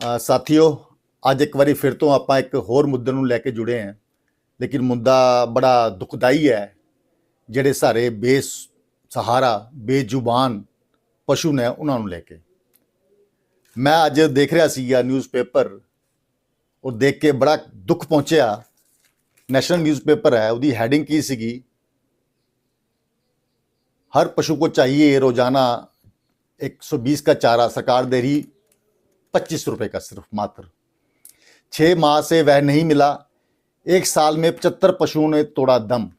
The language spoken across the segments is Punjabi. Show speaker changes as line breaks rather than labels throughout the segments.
ਅ, ਸਾਥੀਓ ਅੱਜ ਇੱਕ ਵਾਰੀ ਫਿਰ ਤੋਂ ਆਪਾਂ ਇੱਕ ਹੋਰ ਮੁੱਦੇ ਨੂੰ ਲੈ ਕੇ ਜੁੜੇ ਹਾਂ ਲੇਕਿਨ ਮੁੱਦਾ ਬੜਾ ਦੁਖਦਾਈ ਹੈ ਜਿਹੜੇ ਸਾਰੇ ਬੇਸ ਸਹਾਰਾ ਬੇਜ਼ੁਬਾਨ ਪਸ਼ੂ ਨੇ ਉਹਨਾਂ ਨੂੰ ਲੈ ਕੇ ਮੈਂ ਅੱਜ ਦੇਖ ਰਿਹਾ ਸੀਗਾ ਨਿਊਜ਼ਪੇਪਰ ਉਹ ਦੇਖ ਕੇ ਬੜਾ ਦੁੱਖ ਪਹੁੰਚਿਆ ਨੈਸ਼ਨਲ ਨਿਊਜ਼ਪੇਪਰ ਹੈ ਉਹਦੀ ਹੈਡਿੰਗ ਕੀ ਸੀਗੀ हर पशु को चाहिए रोजाना 120 का चारा सरकार दे रही पच्चीस रुपए का सिर्फ मात्र छह माह से वह नहीं मिला एक साल में 75 पशुओं ने तोड़ा दम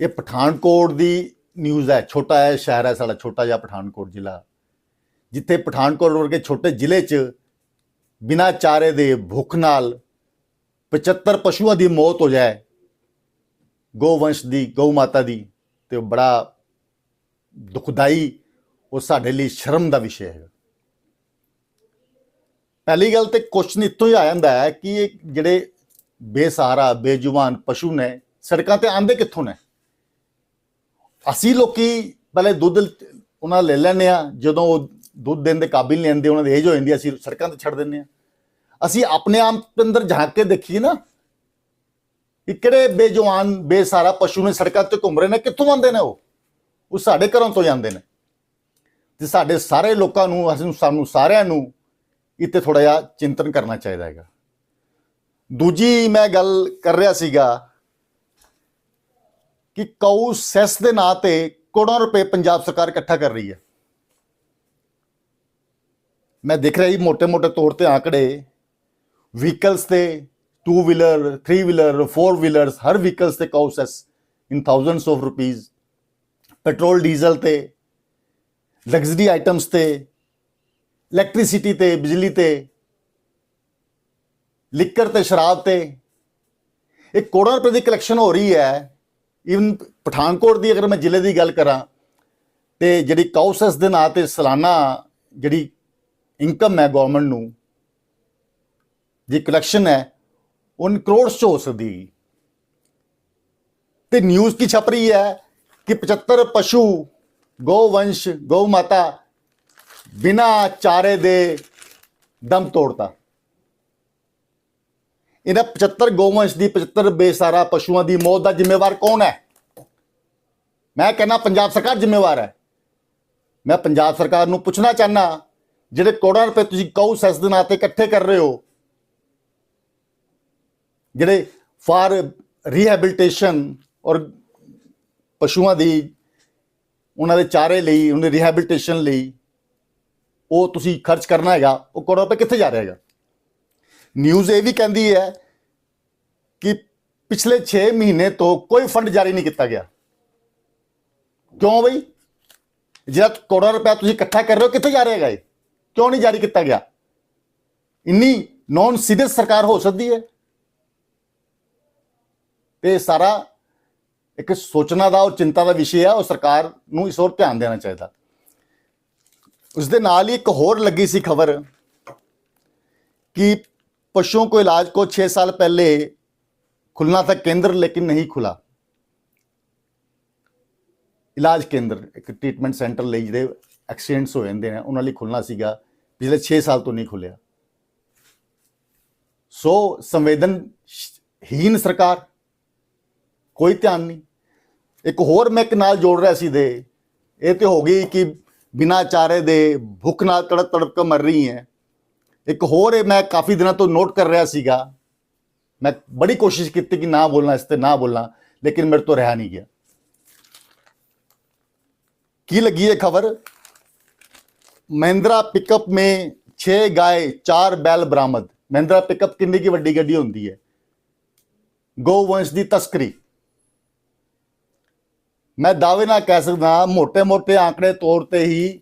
ये ਪਠਾਨਕੋਟ ਦੀ ਨਿਊਜ਼ ਹੈ ਛੋਟਾ ਹੈ ਸ਼ਹਿਰ ਹੈ ਸਾਡਾ ਛੋਟਾ ਜਿਹਾ ਪਠਾਨਕੋਟ ਜ਼ਿਲ੍ਹਾ ਜਿੱਥੇ ਪਠਾਨਕੋਟ ਵਰਗੇ ਛੋਟੇ ਜ਼ਿਲ੍ਹੇ 'ਚ ਬਿਨਾਂ ਚਾਰੇ ਦੇ ਭੁੱਖ ਨਾਲ 75 ਪਸ਼ੂਆਂ ਦੀ ਮੌਤ ਹੋ ਜਾਏ ਗੋਵੰਸ਼ ਦੀ ਗਊ ਮਾਤਾ ਦੀ ਤੇ ਉਹ ਬੜਾ ਦੁਖਦਾਈ ਉਹ ਸਾਡੇ ਲਈ ਸ਼ਰਮ ਦਾ ਵਿਸ਼ਾ ਹੈ ਪਹਿਲੀ ਗੱਲ ਤੇ ਕੁਐਸਚਨ ਇੱਥੋਂ ਹੀ ਆ ਜਾਂਦਾ ਹੈ ਕਿ ਇਹ ਜਿਹੜੇ ਬੇਸਹਾਰਾ, ਬੇਜੁਬਾਨ ਪਸ਼ੂ ਨੇ, ਸੜਕਾਂ ਤੇ ਆਂਦੇ ਕਿੱਥੋਂ ਨੇ? ਅਸੀਂ ਲੋਕੀ ਪਹਿਲੇ ਦੁੱਧ ਉਹਨਾਂ ਲੈ ਲੈਂਦੇ ਆ ਜਦੋਂ ਉਹ ਦੁੱਧ ਦੇਣ ਦੇ ਕਾਬਿਲ ਨਹੀਂ ਆਉਂਦੇ ਉਹਨਾਂ ਦੀ ਏਜ ਹੋ ਜਾਂਦੀ ਅਸੀਂ ਸੜਕਾਂ ਤੇ ਛੱਡ ਦਿੰਦੇ ਆ ਅਸੀਂ ਆਪਣੇ ਆਪ ਅੰਦਰ ਝਾਂਕ ਕੇ ਦੇਖੀਏ ਨਾ ਕਿ ਕਿਹੜੇ ਬੇਜਵਾਨ ਬੇਸਾਰਾ ਪਸ਼ੂ ਨੇ ਸੜਕਾਂ ਤੇ ਘੁੰਮ ਰਹੇ ਨੇ, ਕਿੱਥੋਂ ਆਉਂਦੇ ਨੇ ਉਹ? ਉਹ ਸਾਡੇ ਘਰਾਂ ਤੋਂ ਜਾਂਦੇ ਨੇ। ਤੇ ਸਾਡੇ ਸਾਰੇ ਲੋਕਾਂ ਨੂੰ, ਅਸੀਂ ਸਾਨੂੰ ਸਾਰਿਆਂ ਨੂੰ ਇੱਥੇ ਥੋੜਾ ਜਿਹਾ ਚਿੰਤਨ ਕਰਨਾ ਚਾਹੀਦਾ ਹੈਗਾ। ਦੂਜੀ ਮੈਂ ਗੱਲ ਕਰ ਰਿਹਾ ਸੀਗਾ ਕਿ ਕਉ ਸੈਸ ਦੇ ਨਾਂ ਤੇ ਕਰੋੜਾਂ ਰੁਪਏ ਪੰਜਾਬ ਸਰਕਾਰ ਇਕੱਠਾ ਕਰ ਰਹੀ ਹੈ। ਮੈਂ ਦੇਖ ਰਿਹਾ ਜੀ ਮੋٹے-ਮੋٹے ਤੌਰ ਤੇ ਆંકੜੇ ਵਹੀਕਲਸ ਤੇ two wheeler three wheeler four wheelers ਹਰ ਵਹੀਕਲਸ ਤੇ Q cess in thousands of rupees petrol diesel ਤੇ ਲਗਜ਼ਰੀ ਆਈਟਮਸ ਤੇ ਇਲੈਕਟ੍ਰਿਸਿਟੀ ਤੇ, ਬਿਜਲੀ ਤੇ, ਲਿਕਰ ਤੇ, ਸ਼ਰਾਬ ਤੇ ਇਹ ਕਰੋੜਾਂ ਰੁਪਏ ਦੀ ਕਲੈਕਸ਼ਨ ਹੋ ਰਹੀ ਹੈ ਇਵਨ ਪਠਾਨਕੋਟ ਦੀ ਅਗਰ ਮੈਂ ਜ਼ਿਲ੍ਹੇ ਦੀ ਗੱਲ ਕਰਾਂ, ਤੇ ਜਿਹੜੀ ਕਾਉਸਸ ਦੇ ਨਾਂ ਤੇ ਸਾਲਾਨਾ ਜਿਹੜੀ ਇਨਕਮ ਹੈ ਗਵਰਨਮੈਂਟ ਨੂੰ ਦੀ ਕਲੈਕਸ਼ਨ ਹੈ ਉਨ ਕਰੋੜ ਚ ਹੋ ਸਕਦੀ ਹੈ। ਤੇ ਨਿਊਜ਼ ਕੀ ਛਪ ਰਹੀ ਹੈ ਕਿ 75 ਪਸ਼ੂ ਗੋਵੰਸ਼ ਗਊ ਮਾਤਾ ਬਿਨਾ ਚਾਰੇ ਦੇ ਦਮ ਤੋੜਤਾ। ਇਹਨਾਂ 75 ਗੋਵੰਸ਼ ਦੀ 75 ਬੇਸਾਰਾ ਪਸ਼ੂਆਂ ਦੀ ਮੌਤ ਦਾ ਜ਼ਿੰਮੇਵਾਰ ਕੌਣ ਹੈ? ਮੈਂ ਕਹਿੰਦਾ ਪੰਜਾਬ ਸਰਕਾਰ ਜ਼ਿੰਮੇਵਾਰ ਹੈ। ਮੈਂ ਪੰਜਾਬ ਸਰਕਾਰ ਨੂੰ ਪੁੱਛਣਾ ਚਾਹਨਾ ਜਿਹੜੇ ਕਰੋੜਾਂ ਰੁਪਏ ਤੁਸੀਂ ਕਹੂ ਸੈਸ ਦੇ ਨਾਂ ਤੇ ਇਕੱਠੇ ਕਰ ਰਹੇ ਹੋ, ਜਿਹੜੇ ਫਾਰ ਰੀਹੈਬਿਲਿਟੇਸ਼ਨ ਔਰ ਪਸ਼ੂਆਂ ਦੀ, ਉਹਨਾਂ ਦੇ ਚਾਰੇ ਲਈ, ਉਹਨਾਂ ਦੀ ਰੀਹੈਬਿਲਿਟੇਸ਼ਨ ਲਈ ਉਹ ਤੁਸੀਂ ਖਰਚ ਕਰਨਾ ਹੈਗਾ, ਉਹ ਕਰੋੜ ਰੁਪਏ ਕਿੱਥੇ ਜਾ ਰਿਹਾ ਹੈਗਾ। ਨਿਊਜ਼ ਇਹ ਵੀ ਕਹਿੰਦੀ ਹੈ ਕਿ ਪਿਛਲੇ 6 ਮਹੀਨੇ ਤੋਂ ਕੋਈ ਫੰਡ ਜਾਰੀ ਨਹੀਂ ਕੀਤਾ ਗਿਆ। ਕਿਉਂ ਬਈ? ਜਿਹੜਾ ਕਰੋੜਾਂ ਰੁਪਏ ਤੁਸੀਂ ਇਕੱਠਾ ਕਰ ਰਹੇ ਹੋ, ਕਿੱਥੇ ਜਾ ਰਿਹਾ ਹੈਗਾ ਇਹ? ਕਿਉਂ ਨਹੀਂ ਜਾਰੀ ਕੀਤਾ ਗਿਆ? ਇੰਨੀ ਨੌਨ ਸੀਰੀਅਸ ਸਰਕਾਰ ਹੋ ਸਕਦੀ ਹੈ। ਤੇ ਇਹ ਸਾਰਾ ਇੱਕ ਸੋਚਣਾ ਦਾ ਔਰ ਚਿੰਤਾ ਦਾ ਵਿਸ਼ੇ ਹੈ, ਉਹ ਸਰਕਾਰ ਨੂੰ ਇਸ ਹੋਰ ਧਿਆਨ ਦੇਣਾ ਚਾਹੀਦਾ। ਉਸ ਦੇ ਨਾਲ ਹੀ ਇੱਕ ਹੋਰ ਲੱਗੀ ਸੀ ਖਬਰ ਕਿ पशुओं ਕੋ ਇਲਾਜ ਕੋ छह ਸਾਲ ਪਹਿਲੇ खुलना था केंद्र लेकिन नहीं खुला ਇਲਾਜ ਕੇਂਦਰ, ਇੱਕ ਟ੍ਰੀਟਮੈਂਟ ਸੈਂਟਰ ਲਈ ਜਿਹਦੇ ਐਕਸੀਡੈਂਟਸ ਹੋ ਜਾਂਦੇ ਨੇ, ਉਹਨਾਂ ਲਈ ਖੁੱਲਣਾ ਸੀਗਾ, ਪਿਛਲੇ 6 ਸਾਲ ਤੋਂ ਨਹੀਂ ਖੁੱਲਿਆ ਸੋ ਸੰਵੇਦਨਹੀਨ ਸਰਕਾਰ, ਕੋਈ ਧਿਆਨ ਨਹੀਂ। ਇੱਕ ਹੋਰ ਮੈਂ ਇੱਕ ਨਾਲ ਜੋੜ ਰਿਹਾ ਸੀ ਦੇ, ਇਹ ਤੇ ਹੋ ਗਈ ਕਿ ਬਿਨਾਂ ਚਾਰੇ ਦੇ ਭੁੱਖ ਨਾਲ ਤੜਪ ਤੜਪ ਕੇ ਮਰ ਰਹੀ ਹੈ ਇੱਕ ਹੋਰ ਇਹ ਮੈਂ ਕਾਫੀ ਦਿਨਾਂ ਤੋਂ ਨੋਟ ਕਰ ਰਿਹਾ ਸੀਗਾ ਮੈਂ ਬੜੀ ਕੋਸ਼ਿਸ਼ ਕੀਤੀ ਕਿ ਨਾ ਬੋਲਣਾ ਇਸ ਤੇ ਨਾ ਬੋਲਣਾ ਲੇਕਿਨ ਮੇਰੇ ਤੋਂ ਰਿਹਾ ਨਹੀਂ ਗਿਆ की लगी है खबर महिंद्रा पिकअप में छह गाय चार बैल बरामद महिंद्रा पिकअप किन्नी की ਵੱਡੀ ਗੱਡੀ ਹੁੰਦੀ ਹੈ ਗੋਵੰਸ਼ ਦੀ ਤਸਕਰੀ ਮੈਂ ਦਾਅਵੇ ਨਾਲ ਕਹਿ ਸਕਦਾ ਮੋਟੇ ਮੋਟੇ ਆંકੜੇ ਤੌਰ ਤੇ ਹੀ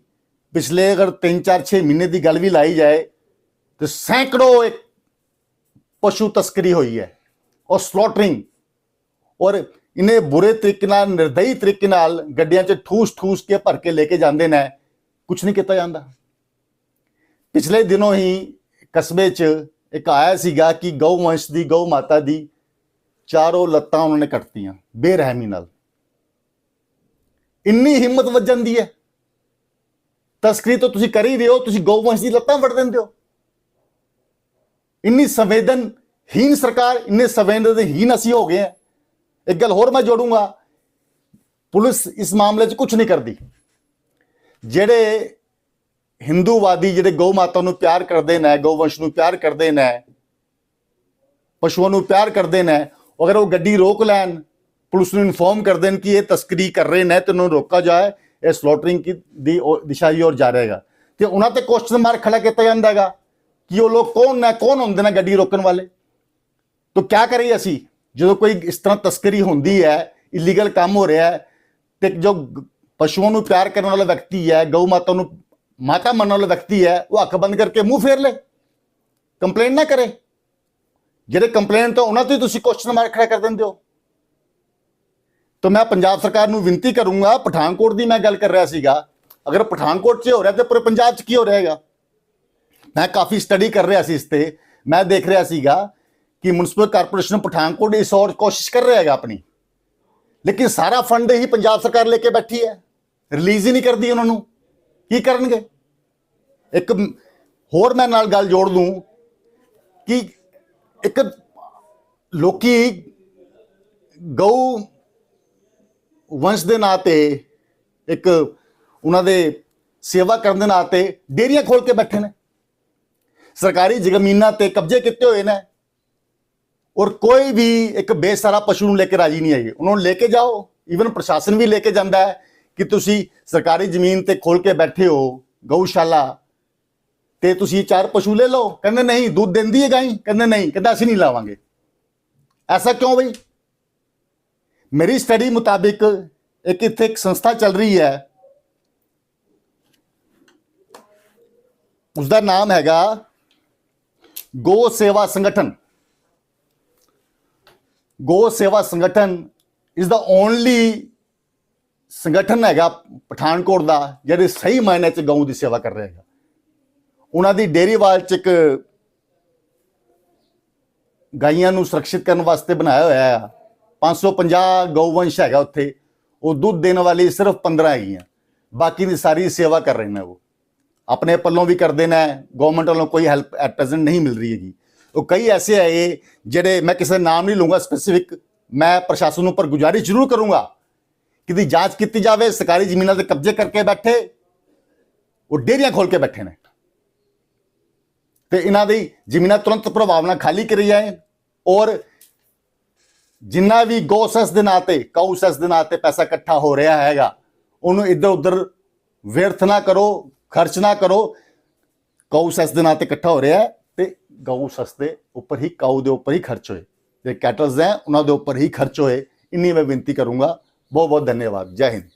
ਪਿਛਲੇ ਅਗਰ 3-4-6 ਮਹੀਨੇ ਦੀ ਗੱਲ ਵੀ ਲਾਈ ਜਾਏ, ਤੇ ਸੈਂਕੜੋ ਇੱਕ ਪਸ਼ੂ ਤਸਕਰੀ ਹੋਈ ਹੈ ਔਰ ਸਲੋਟਰਿੰਗ ਔਰ ਇਹਨੇ ਬੁਰੇ ਤਰੀਕੇ ਨਾਲ, ਨਿਰਦਈ ਤਰੀਕੇ ਨਾਲ ਗੱਡੀਆਂ 'ਚ ਠੂਸ-ਠੂਸ ਕੇ ਭਰ ਕੇ ਲੈ ਕੇ ਜਾਂਦੇ ਨੇ ਕੁਝ ਨਹੀਂ ਕੀਤਾ ਜਾਂਦਾ। ਪਿਛਲੇ ਦਿਨੋਂ ਹੀ ਕਸਬੇ 'ਚ ਇੱਕ ਆਇਆ ਸੀਗਾ ਕਿ ਗਊ ਵੰਸ਼ ਦੀ, ਗਊ ਮਾਤਾ ਦੀ ਚਾਰੋਂ ਲੱਤਾਂ ਉਹਨਾਂ ਨੇ ਕੱਟਤੀਆਂ, ਬੇਰਹਿਮੀ ਨਾਲ। ਇੰਨੀ ਹਿੰਮਤ ਵੱਜ ਜਾਂਦੀ ਹੈ। ਤਸਕਰੀ ਤੋਂ ਤੁਸੀਂ ਕਰ ਹੀ ਰਹੇ ਹੋ, ਤੁਸੀਂ ਗਊਵੰਸ਼ ਦੀ ਲੱਤਾਂ ਵੜ ਦਿੰਦੇ ਹੋ। ਇੰਨੀ ਸੰਵੇਦਨਹੀਨ ਸਰਕਾਰ, ਇੰਨੇ ਸੰਵੇਦਨਹੀਨ ਅਸੀਂ ਹੋ ਗਏ ਹਾਂ। ਇੱਕ ਗੱਲ ਹੋਰ ਮੈਂ ਜੋੜੂੰਗਾ, ਪੁਲਿਸ ਇਸ ਮਾਮਲੇ 'ਚ ਕੁਝ ਨਹੀਂ ਕਰਦੀ। ਜਿਹੜੇ ਹਿੰਦੂਵਾਦੀ, ਜਿਹੜੇ ਗਊ ਮਾਤਾ ਨੂੰ ਪਿਆਰ ਕਰਦੇ ਨੇ ਗਊਵੰਸ਼ ਨੂੰ ਪਿਆਰ ਕਰਦੇ ਨੇ, ਪਸ਼ੂਆਂ ਨੂੰ ਪਿਆਰ ਕਰਦੇ ਨੇ, ਅਗਰ ਉਹ ਗੱਡੀ ਰੋਕ ਲੈਣ ਪੁਲਿਸ ਨੂੰ ਇਨਫੋਰਮ ਕਰ ਦੇਣ ਕਿ ਇਹ ਤਸਕਰੀ ਕਰ ਰਹੇ ਨੇ ਤੇ ਉਹਨਾਂ ਨੂੰ ਰੋਕਾ ਜਾਏ, ਇਹ ਸਲੋਟਰਿੰਗ ਕੀ ਦੀ ਉਹ ਦਿਸ਼ਾ ਹੀ ਔਰ ਜਾ ਰਹੇਗਾ। ਤੇ ਉਹਨਾਂ ਤੇ ਕੁਐਸਚਨ ਮਾਰਕ ਖੜਾ ਕੀਤਾ ਜਾਂਦਾ ਹੈਗਾ ਕਿ ਉਹ ਲੋਕ ਕੌਣ ਨੇ, ਕੌਣ ਹੁੰਦੇ ਨੇ ਗੱਡੀ ਰੋਕਣ ਵਾਲੇ? ਤਾਂ ਕਿਆ ਕਰੀਏ ਅਸੀਂ? ਜਦੋਂ ਕੋਈ ਇਸ ਤਰ੍ਹਾਂ ਤਸਕਰੀ ਹੁੰਦੀ ਹੈ ਇਲੀਗਲ ਕੰਮ ਹੋ ਰਿਹਾ ਹੈ, ਤੇ ਜੋ ਪਸ਼ੂਆਂ ਨੂੰ ਪਿਆਰ ਕਰਨ ਵਾਲਾ ਵਿਅਕਤੀ ਹੈ, ਗਊ ਮਾਤਾ ਨੂੰ ਮਾਤਾ ਮੰਨਣ ਵਾਲਾ ਵਿਅਕਤੀ ਹੈ, ਉਹ ਅੱਖ ਬੰਦ ਕਰਕੇ ਮੂੰਹ ਫੇਰ ਲੇ। ਕੰਪਲੇਂਟ ਨਾ ਕਰੇ। ਜਿਹੜੇ ਕੰਪਲੇਂਟ ਤੋਂ ਉਹਨਾਂ ਤੇ ਤੁਸੀਂ ਕੁਐਸਚਨ ਮਾਰਕ ਖੜਾ ਕਰ ਦਿੰਦੇ ਹੋ। ਤਾਂ ਮੈਂ ਪੰਜਾਬ ਸਰਕਾਰ ਨੂੰ ਬੇਨਤੀ ਕਰੂੰਗਾ, ਪਠਾਨਕੋਟ ਦੀ ਮੈਂ ਗੱਲ ਕਰ ਰਿਹਾ ਸੀਗਾ। ਅਗਰ ਪਠਾਨਕੋਟ 'ਚ ਹੋ ਰਿਹਾ ਤੇ ਪੂਰੇ ਪੰਜਾਬ 'ਚ ਕੀ ਹੋ ਰਿਹਾਗਾ ਮੈਂ ਕਾਫੀ ਸਟੱਡੀ ਕਰ ਰਿਹਾ ਸੀ ਇਸ ਤੇ। ਮੈਂ ਦੇਖ ਰਿਹਾ ਸੀਗਾ ਕਿ ਮਿਊਨਿਸਪਲ ਕਾਰਪੋਰੇਸ਼ਨ ਪਠਾਨਕੋਟ ਇਸ ਔਰ ਕੋਸ਼ਿਸ਼ ਕਰ ਰਿਹਾ ਹੈਗਾ ਆਪਣੀ। ਲੇਕਿਨ ਸਾਰਾ ਫੰਡ ਹੀ ਪੰਜਾਬ ਸਰਕਾਰ ਲੈ ਕੇ ਬੈਠੀ ਹੈ। ਰਿਲੀਜ਼ ਹੀ ਨਹੀਂ ਕਰਦੀ ਉਹਨਾਂ ਨੂੰ। ਕੀ ਕਰਨਗੇ? ਇੱਕ ਹੋਰ ਮੈਂ ਨਾਲ ਗੱਲ ਜੋੜ ਦੂੰ ਕਿ ਇੱਕ ਲੋਕੀ ਗਊ ਵੰਸ਼ ਦੇ ਨਾਂ ਤੇ ਇੱਕ ਉਹਨਾਂ ਦੇ ਸੇਵਾ ਕਰਨ ਦੇ ਨਾਂ ਤੇ ਡੇਰੀਆਂ ਖੋਲ ਕੇ ਬੈਠੇ ਨੇ। ਸਰਕਾਰੀ ਜ਼ਮੀਨਾਂ ਤੇ ਕਬਜ਼ੇ ਕੀਤੇ ਹੋਏ ਨੇ ਔਰ ਕੋਈ ਵੀ ਇੱਕ ਬੇਸਾਰਾ ਪਸ਼ੂ ਨੂੰ ਲੈ ਕੇ ਰਾਜੀ ਨਹੀਂ ਹੈਗੇ। ਉਹਨਾਂ ਨੂੰ ਲੈ ਕੇ ਜਾਓ ਈਵਨ ਪ੍ਰਸ਼ਾਸਨ ਵੀ ਲੈ ਕੇ ਜਾਂਦਾ ਹੈ ਕਿ ਤੁਸੀਂ ਸਰਕਾਰੀ ਜ਼ਮੀਨ ਤੇ ਖੋਲ ਕੇ ਬੈਠੇ ਹੋ, ਗਊਸ਼ਾਲਾ, ਤੇ ਤੁਸੀਂ ਚਾਰ ਪਸ਼ੂ ਲੈ ਲਓ। ਕਹਿੰਦੇ ਨਹੀਂ, ਦੁੱਧ ਦਿੰਦੀ ਹੈ ਗਾਈ। ਕਹਿੰਦੇ ਨਹੀਂ, ਕਹਿੰਦਾ ਅਸੀਂ ਨਹੀਂ ਲਾਵਾਂਗੇ। ਐਸਾ ਕਿਉਂ ਬਈ? ਮੇਰੀ ਸਟੱਡੀ ਮੁਤਾਬਿਕ ਇੱਕ ਇੱਥੇ ਇੱਕ ਸੰਸਥਾ ਚੱਲ ਰਹੀ ਹੈ। ਉਸ ਦਾ ਨਾਮ ਹੈਗਾ ਗੋ ਸੇਵਾ ਸੰਗਠਨ। ਗੋ ਸੇਵਾ ਸੰਗਠਨ ਇਸ ਦਾ ਓਨਲੀ ਸੰਗਠਨ ਹੈਗਾ ਪਠਾਨਕੋਟ ਦਾ, ਜਿਹੜੇ ਸਹੀ ਮਾਇਨੇ ਚ ਗਊ ਦੀ ਸੇਵਾ ਕਰ ਰਿਹਾ ਹੈਗਾ। ਉਹਨਾਂ ਦੀ ਡੇਰੀਵਾਲ ਚ ਇੱਕ ਗਾਈਆਂ ਨੂੰ ਸੁਰੱਖਿਅਤ ਕਰਨ ਵਾਸਤੇ ਬਣਾਇਆ ਹੋਇਆ ਹੈ 550 ਗਊਵੰਸ਼ ਹੈਗਾ ਉੱਥੇ। ਉਹ ਦੁੱਧ ਦੇਣ ਵਾਲੀ ਸਿਰਫ 15 ਹੈਗੀਆਂ। ਬਾਕੀ ਦੀ ਸਾਰੀ ਸੇਵਾ ਕਰ ਰਹੇ ਨੇ ਉਹ। ਆਪਣੇ ਪੱਲੋਂ ਵੀ ਕਰਦੇ ਨੇ ਗਵਰਨਮੈਂਟ ਵੱਲੋਂ ਕੋਈ ਹੈਲਪ ਐਟ ਪ੍ਰੈਜ਼ੈਂਟ ਨਹੀਂ ਮਿਲ ਰਹੀ ਹੈਗੀ। ਉਹ ਕਈ ਐਸੇ ਹੈਗੇ ਜਿਹੜੇ ਮੈਂ ਕਿਸੇ ਦਾ ਨਾਮ ਨਹੀਂ ਲੂੰਗਾ ਸਪੈਸੀਫਿਕ ਮੈਂ ਪ੍ਰਸ਼ਾਸਨ ਉੱਪਰ ਗੁਜ਼ਾਰਿਸ਼ ਜ਼ਰੂਰ ਕਰੂੰਗਾ ਕਿ ਦੀ ਜਾਂਚ ਕੀਤੀ ਜਾਵੇ, ਸਰਕਾਰੀ ਜ਼ਮੀਨਾਂ ਤੇ ਕਬਜ਼ੇ ਕਰਕੇ ਬੈਠੇ। ਉਹ ਡੇਰੀਆਂ ਖੋਲ ਕੇ ਬੈਠੇ ਨੇ। ਤੇ ਇਹਨਾਂ ਦੀ ਜ਼ਮੀਨਾਂ ਤੁਰੰਤ ਪ੍ਰਭਾਵ ਨਾਲ ਖਾਲੀ ਕਰੀ ਜਾਏ ਔਰ ਜਿੰਨਾ ਵੀ ਗੋਸਸ ਦੇ ਨਾਂ ਤੇ ਕੌਸਸ ਦੇ ਨਾਂ ਤੇ ਪੈਸਾ ਇਕੱਠਾ ਹੋ ਰਿਹਾ ਹੈਗਾ, ਉਹਨੂੰ ਇੱਧਰ ਉੱਧਰ ਵਿਅਰਥ ਨਾ ਕਰੋ, ਖਰਚ ਨਾ ਕਰੋ। ਕੌਸਸ ਦੇ ਨਾਂ ਤੇ ਇਕੱਠਾ ਹੋ ਰਿਹਾ ਹੈ ਤੇ ਗਊਸਸ ਦੇ ਉੱਪਰ ਹੀ, ਕਾਊ ਦੇ ਉੱਪਰ ਹੀ ਖਰਚ ਹੋਏ। ਜਿਹੜੇ ਕੈਟਲਸ ਹੈ, ਉਹਨਾਂ ਦੇ ਉੱਪਰ ਹੀ ਖਰਚ ਹੋਏ। ਇੰਨੀ ਮੈਂ ਬੇਨਤੀ ਕਰੂੰਗਾ। ਬਹੁਤ ਬਹੁਤ ਧੰਨਵਾਦ। ਜੈ ਹਿੰਦ।